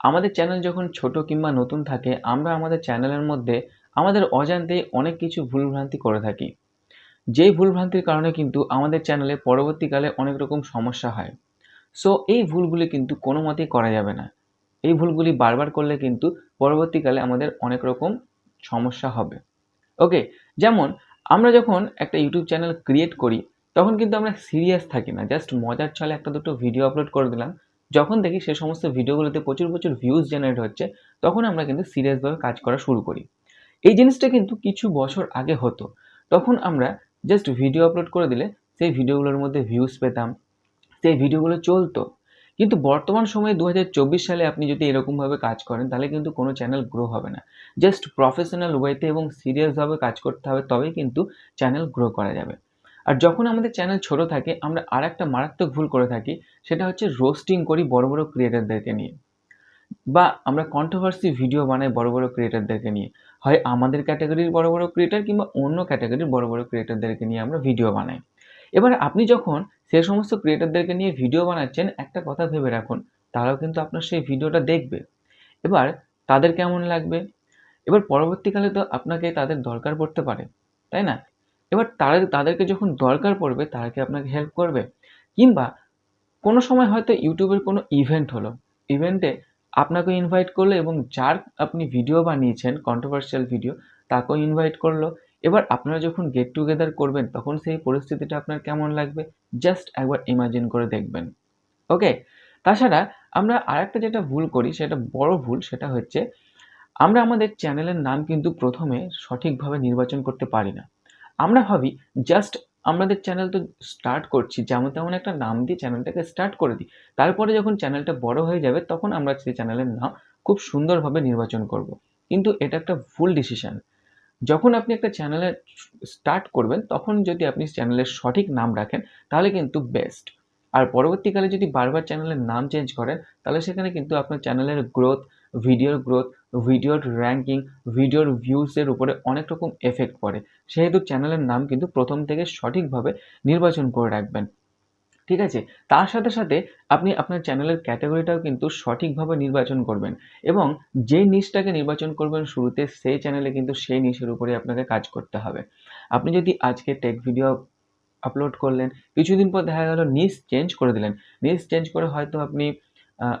আমাদের চ্যানেল যখন ছোট কিংবা নতুন থাকে, আমরা আমাদের চ্যানেলের মধ্যে আমাদের অজান্তেই অনেক কিছু ভুলভ্রান্তি করে থাকি। যেই ভুলভ্রান্তির কারণে কিন্তু আমাদের চ্যানেলে পরবর্তীকালে অনেক রকম সমস্যা হয়। সো এই ভুলগুলি কিন্তু কোনো মতেই করা যাবে না। এই ভুলগুলি বারবার করলে কিন্তু পরবর্তীকালে আমাদের অনেক রকম সমস্যা হবে। ওকে যেমন আমরা যখন একটা ইউটিউব চ্যানেল ক্রিয়েট করি, তখন কিন্তু আমরা সিরিয়াস থাকি না। জাস্ট মজার ছলে একটা দুটো ভিডিও আপলোড করে দিলাম। যখন দেখি সে সমস্ত ভিডিওগুলোতে প্রচুর প্রচুর ভিউজ জেনারেট হচ্ছে, তখন আমরা কিন্তু সিরিয়াসভাবে কাজ করা শুরু করি। এই জিনিসটা কিন্তু কিছু বছর আগে হতো। তখন আমরা জাস্ট ভিডিও আপলোড করে দিলে সেই ভিডিওগুলোর মধ্যে ভিউজ পেতাম, সেই ভিডিওগুলো চলতো। কিন্তু বর্তমান সময়ে দু হাজার চব্বিশ সালে আপনি যদি এরকমভাবে কাজ করেন, তাহলে কিন্তু কোনো চ্যানেল গ্রো হবে না। জাস্ট প্রফেশনাল ওয়েতে এবং সিরিয়াসভাবে কাজ করতে হবে, তবেই কিন্তু চ্যানেল গ্রো করা যাবে। আর যখন আমাদের চ্যানেল ছোট থাকে, আমরা আর একটা মারাত্মক ভুল করে থাকি, সেটা হচ্ছে রোস্টিং করি বড় বড় ক্রিয়েটারদেরকে নিয়ে। বা আমরা কন্ট্রোভার্সি ভিডিও বানাই বড় বড় ক্রিয়েটারদেরকে নিয়ে। হয় আমাদের ক্যাটাগরির বড় বড় ক্রিয়েটার কিংবা অন্য ক্যাটাগরির বড় বড় ক্রিয়েটারদেরকে নিয়ে আমরা ভিডিও বানাই। এবার আপনি যখন সে সমস্ত ক্রিয়েটারদেরকে নিয়ে ভিডিও বানাচ্ছেন, একটা কথা ভেবে রাখুন, তারাও কিন্তু আপনার সেই ভিডিওটা দেখবে। এবার তাদের কেমন লাগবে? এবার পরবর্তীকালে তো আপনাকে তাদের দরকার পড়তে পারে, তাই না? এবার তারা তাদেরকে যখন দরকার পড়বে, তারা কি আপনাকে হেল্প করবে? কিংবা কোনো সময় হয়তো ইউটিউবের কোনো ইভেন্ট হলো। ইভেন্টে আপনাকে ইনভাইট করল এবং যার আপনি ভিডিও বানিয়েছেন কন্ট্রোভার্সিয়াল ভিডিও তাকেও ইনভাইট করল। এবার আপনারা যখন গেট টুগেদার করবেন, তখন সেই পরিস্থিতিটা আপনার কেমন লাগবে? জাস্ট একবার ইমাজিন করে দেখবেন। ওকে তাছাড়া আমরা আরেকটা যেটা ভুল করি, সেটা বড় ভুল, সেটা হচ্ছে আমরা আমাদের চ্যানেলের নাম কিন্তু প্রথমে সঠিকভাবে নির্বাচন করতে পারি না। আমরা ভাবি জাস্ট আমাদের চ্যানেল তো স্টার্ট করছি যেমন তেমন একটা নাম দিয়ে চ্যানেলটাকে স্টার্ট করে দিই। তারপরে যখন চ্যানেলটা বড় হয়ে যাবে, তখন আমরা সেই চ্যানেলের নাম খুব সুন্দরভাবে নির্বাচন করব। কিন্তু এটা একটা ভুল ডিসিশান যখন আপনি একটা চ্যানেলে স্টার্ট করবেন, তখন যদি আপনি চ্যানেলের সঠিক নাম রাখেন, তাহলে কিন্তু বেস্ট আর পরবর্তীকালে যদি বারবার চ্যানেলের নাম চেঞ্জ করেন, তাহলে সেখানে কিন্তু আপনার চ্যানেলের গ্রোথ ভিডিওর গ্রোথ ভিডিওর র্যাঙ্কিং ভিডিওর ভিউসের উপরে অনেক রকম এফেক্ট পড়ে। সেহেতু চ্যানেলের নাম কিন্তু প্রথম থেকে সঠিকভাবে নির্বাচন করে রাখবেন। ঠিক আছে? তার সাথে সাথে আপনি আপনার চ্যানেলের ক্যাটাগরিটাও কিন্তু সঠিকভাবে নির্বাচন করবেন এবং যে নিশটাকে নির্বাচন করবেন শুরুতে, সেই চ্যানেলে কিন্তু সেই নিশের উপরে আপনাকে কাজ করতে হবে। আপনি যদি আজকে টেক ভিডিও আপলোড করলেন। কিছুদিন পর দেখা গেল নিস চেঞ্জ করে দিলেন। নিস চেঞ্জ করে হয়তো আপনি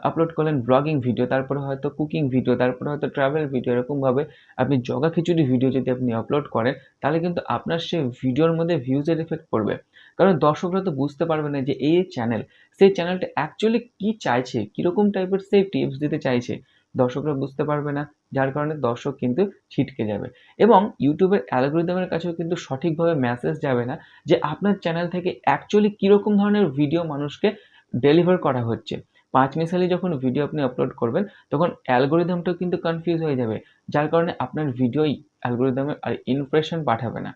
আপলোড করলেন ব্লগিং ভিডিও তারপরে হয়তো কুকিং ভিডিও তারপরে হয়তো ট্রাভেল ভিডিও এরকমভাবে আপনি জগা খিচুড়ি ভিডিও যদি আপনি আপলোড করেন, তাহলে কিন্তু আপনার সে ভিডিওর মধ্যে ভিউজের এফেক্ট পড়বে। কারণ দর্শকরা তো বুঝতে পারবে না যে এই চ্যানেল সেই চ্যানেলটা অ্যাকচুয়ালি কী চাইছে, কীরকম টাইপের সেই টিপস দিতে চাইছে। দর্শকরা বুঝতে পারবে না, যার কারণে দর্শক কিন্তু ছিটকে যাবে। এবং ইউটিউবের অ্যালগোরিদমের কাছেও কিন্তু সঠিকভাবে মেসেজ যাবে না যে আপনার চ্যানেল থেকে অ্যাকচুয়ালি কীরকম ধরনের ভিডিও মানুষকে ডেলিভার করা হচ্ছে। পাঁচ মিসালি যখন ভিডিও আপনি আপলোড করবেন, তখন অ্যালগোরিদমটাও কিন্তু কনফিউজ হয়ে যাবে, যার কারণে আপনার ভিডিওই অ্যালগোরিদমে আর ইমপ্রেশন পাঠাবে না।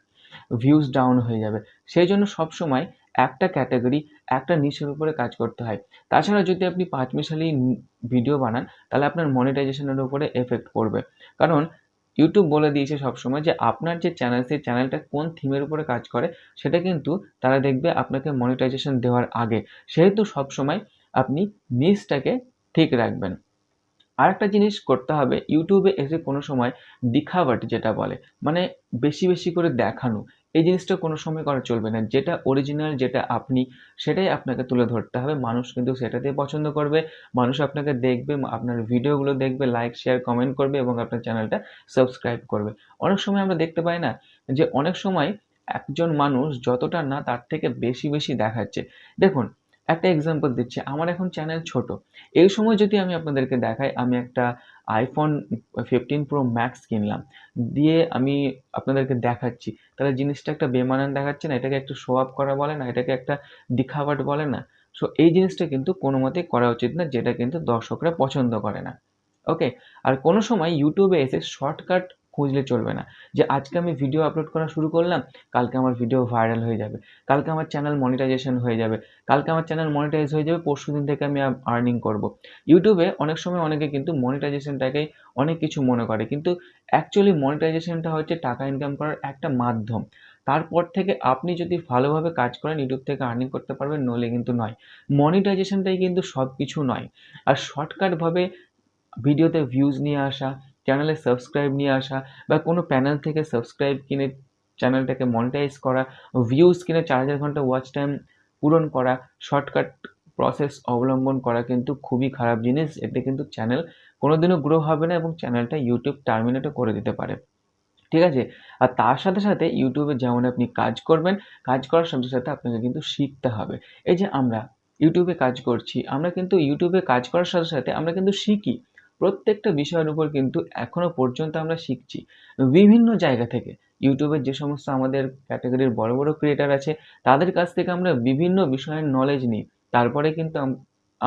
ভিউজ ডাউন হয়ে যাবে। সেই জন্য সবসময় একটা ক্যাটাগরি একটা নিশের উপরে কাজ করতে হয়। তাছাড়া যদি আপনি পাঁচ মিশালি ভিডিও বানান, তাহলে আপনার মনিটাইজেশনের উপরে এফেক্ট পড়বে। কারণ ইউটিউব বলে দিয়েছে সবসময় যে, আপনার যে চ্যানেল সেই চ্যানেলটা কোন থিমের উপরে কাজ করে, সেটা কিন্তু তারা দেখবে আপনাকে মনিটাইজেশন দেওয়ার আগে। সেহেতু সবসময় আপনি নিচটাকে ঠিক রাখবেন। আর একটা জিনিস করতে হবে ইউটিউবে এসে কোনো সময় দিখাওয়াট যেটা বলে মানে বেশি বেশি করে দেখানো। এই জিনিসটা কোনো সময় করা চলবে না। যেটা অরিজিনাল যেটা আপনি, সেটাই আপনাকে তুলে ধরতে হবে। মানুষ কিন্তু সেটাতেই পছন্দ করবে। মানুষ আপনাকে দেখবে, আপনার ভিডিওগুলো দেখবে লাইক শেয়ার কমেন্ট করবে এবং আপনার চ্যানেলটা সাবস্ক্রাইব করবে। অনেক সময় আমরা দেখতে পাই না যে অনেক সময় একজন মানুষ যতটা না তার থেকে বেশি বেশি দেখাচ্ছে। দেখুন একটা এক্সাম্পল দিচ্ছি, আমার এখন চ্যানেল ছোট। এই সময় যদি আমি আপনাদেরকে দেখাই, আমি একটা আইফোন ফিফটিন প্রো ম্যাক্স কিনলাম। দিয়ে আমি আপনাদেরকে দেখাচ্ছি, তাহলে জিনিসটা একটা বেমানান দেখাচ্ছে না, এটাকে একটু শো আপ করা বলে না, এটাকে একটা দিখাবাট বলে না। সো এই জিনিসটা কিন্তু কোনো মতেই করা উচিত না, যেটা কিন্তু দর্শকরা পছন্দ করে না। ওকে আর কোনো সময় ইউটিউবে এসে শর্টকাট খুঁজলে চলবে না। যে আজকে আমি ভিডিও আপলোড করা শুরু করলাম, কালকে আমার ভিডিও ভাইরাল হয়ে যাবে। কালকে আমার চ্যানেল মনিটাইজেশন হয়ে যাবে। কালকে আমার চ্যানেল মনিটাইজ হয়ে যাবে, পরশু দিন থেকে আমি আর্নিং করব। ইউটিউবে অনেক সময় অনেকে কিন্তু মনিটাইজেশনটাকেই অনেক কিছু মনে করে। কিন্তু অ্যাকচুয়ালি মনিটাইজেশনটা হচ্ছে টাকা ইনকাম করার একটা মাধ্যম। তারপর থেকে আপনি যদি ভালোভাবে কাজ করেন ইউটিউব থেকে আর্নিং করতে পারবেন নলে কিন্তু নয়। মনিটাইজেশনটাই কিন্তু সব কিছু নয়। আর শর্টকাটভাবে ভিডিওতে ভিউজ নিয়ে আসা চ্যানেলে সাবস্ক্রাইব নিয়ে আসা বা কোনো প্যানেল থেকে সাবস্ক্রাইব কিনে চ্যানেলটাকে মনিটাইজ করা ভিউজ কিনে চার হাজার ঘণ্টা ওয়াচ টাইম পূরণ করা শর্টকাট প্রসেস অবলম্বন করা কিন্তু খুবই খারাপ জিনিস। এতে কিন্তু চ্যানেল কোনোদিনও গ্রো হবে না এবং চ্যানেলটা ইউটিউব টার্মিনেটও করে দিতে পারে। ঠিক আছে? আর তার সাথে সাথে ইউটিউবে যেমন আপনি কাজ করবেন, কাজ করার সাথে সাথে আপনাকে কিন্তু শিখতে হবে। এই যে আমরা ইউটিউবে কাজ করছি, আমরা কিন্তু ইউটিউবে কাজ করার সাথে সাথে আমরা কিন্তু শিখি। প্রত্যেকটা বিষয়ের উপর কিন্তু এখনও পর্যন্ত আমরা শিখছি। বিভিন্ন জায়গা থেকে ইউটিউবের যে সমস্ত আমাদের ক্যাটাগরির বড় বড় ক্রিয়েটার আছে, তাদের কাছ থেকে আমরা বিভিন্ন বিষয়ের নলেজ নিই। তারপরে কিন্তু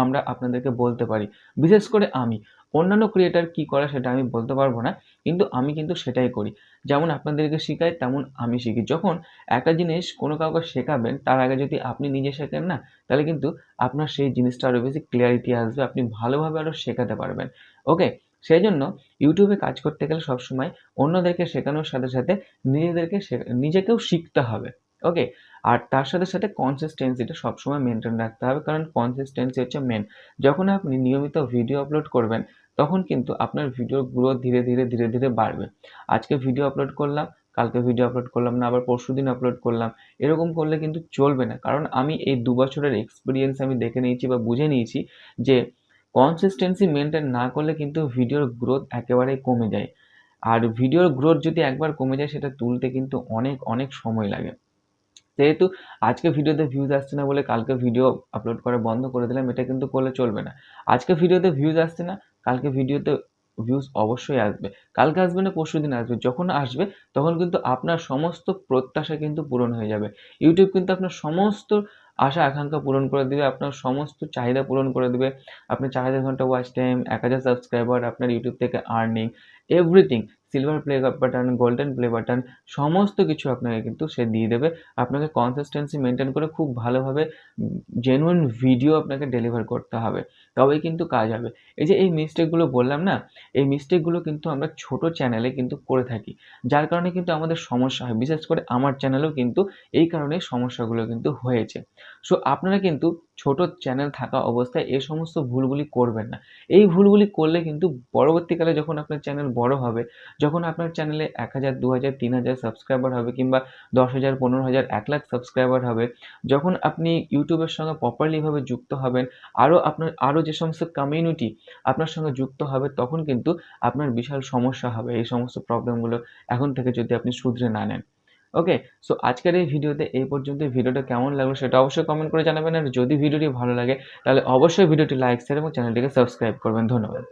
আমরা আপনাদেরকে বলতে পারি। বিশেষ করে আমি। অন্যান্য ক্রিয়েটার কী করে সেটা আমি বলতে পারব না, কিন্তু আমি কিন্তু সেটাই করি। যেমন আপনাদেরকে শেখাই, তেমন আমি শিখি। যখন একটা জিনিস কোনো কাউকে শেখাবেন, তার আগে যদি আপনি নিজে শেখেন না, তাহলে কিন্তু আপনার সেই জিনিসটা আরও বেশি ক্লিয়ারিটি আসবে, আপনি ভালোভাবে আরও শেখাতে পারবেন। ওকে? সেই জন্য ইউটিউবে কাজ করতে গেলে সবসময় অন্যদেরকে শেখানোর সাথে সাথে নিজেদেরকে নিজেকেও শিখতে হবে। ওকে আর তার সাথে সাথে কনসিস্টেন্সিটা সবসময় মেনটেন রাখতে হবে, কারণ কনসিস্টেন্সি হচ্ছে মেন যখন আপনি নিয়মিত ভিডিও আপলোড করবেন, তখন কিন্তু আপনার ভিডিওর গ্রোথ ধীরে ধীরে ধীরে ধীরে বাড়বে। আজকে ভিডিও আপলোড করলাম, কালকে ভিডিও আপলোড করলাম না, আবার পরশু দিন আপলোড করলাম, এরকম করলে কিন্তু চলবে না। কারণ আমি এই দু বছরের এক্সপিরিয়েন্স আমি দেখে নিয়েছি বা বুঝে নিয়েছি যে কনসিস্টেন্সি মেনটেন না করলে কিন্তু ভিডিওর গ্রোথ একেবারেই কমে যায়। আর ভিডিওর গ্রোথ যদি একবার কমে যায়, সেটা তুলতে কিন্তু অনেক অনেক সময় লাগে। যেহেতু আজকে ভিডিওতে ভিউজ আসছে না বলে কালকে ভিডিও আপলোড করা বন্ধ করে দিলাম, এটা কিন্তু করলে চলবে না। আজকে ভিডিওতে ভিউজ আসছে না, কালকে ভিডিওতে ভিউজ অবশ্যই আসবে। কালকে আসবে না, পরশু দিন আসবে। যখন আসবে, তখন কিন্তু আপনার সমস্ত প্রত্যাশা কিন্তু পূরণ হয়ে যাবে। ইউটিউব কিন্তু আপনার সমস্ত আশা, আকাঙ্ক্ষা পূরণ করে দেবে, আপনার সমস্ত চাহিদা পূরণ করে দেবে। আপনার চার হাজার ঘণ্টা ওয়াচ টাইম এক হাজার সাবস্ক্রাইবার আপনার ইউটিউব থেকে earning everything silver play button golden play button সমস্ত কিছু আপনাকে কিন্তু সে দিয়ে দেবে। আপনাকে কনসিস্টেন্সি মেনটেন করে খুব ভালোভাবে জেনুইন ভিডিও আপনাকে ডেলিভার করতে হবে। তবেই কিন্তু কাজ হবে। এই যে এই মিস্টেকগুলো বললাম না, এই মিস্টেকগুলো কিন্তু আমরা ছোট চ্যানেলে কিন্তু করে থাকি। যার কারণে কিন্তু আমাদের সমস্যা হয়। বিশেষ করে আমার চ্যানেলেও কিন্তু এই কারণে সমস্যাগুলো কিন্তু হয়েছে। সো আপনারা কিন্তু ছোট চ্যানেল থাকা অবস্থায় এই সমস্ত ভুলগুলি করবেন না। এই ভুলগুলি করলে কিন্তু পরবর্তীকালে যখন আপনার চ্যানেল বড় হবে, যখন আপনার চ্যানেলে এক হাজার, দু হাজার, তিন হাজার সাবস্ক্রাইবার হবে কিংবা দশ হাজার, পনেরো হাজার, এক লাখ সাবস্ক্রাইবার হবে, যখন আপনি ইউটিউবের সঙ্গে প্রপারলিভাবে যুক্ত হবেন আরও আপনার আরও যে সমস্ত কমিউনিটি আপনার সঙ্গে যুক্ত হবে, তখন কিন্তু আপনার বিশাল সমস্যা হবে এই সমস্ত প্রবলেমগুলো এখন থেকে যদি আপনি শুধরে না নেন। ওকে সো আজকের এই ভিডিওতে এই পর্যন্ত। ভিডিওটা কেমন লাগল সেটা অবশ্যই কমেন্ট করে জানাবেন। আর যদি ভিডিওটি ভালো লাগে, তাহলে অবশ্যই ভিডিওটি লাইক শেয়ার এবং চ্যানেলটিকে সাবস্ক্রাইব করবেন। ধন্যবাদ।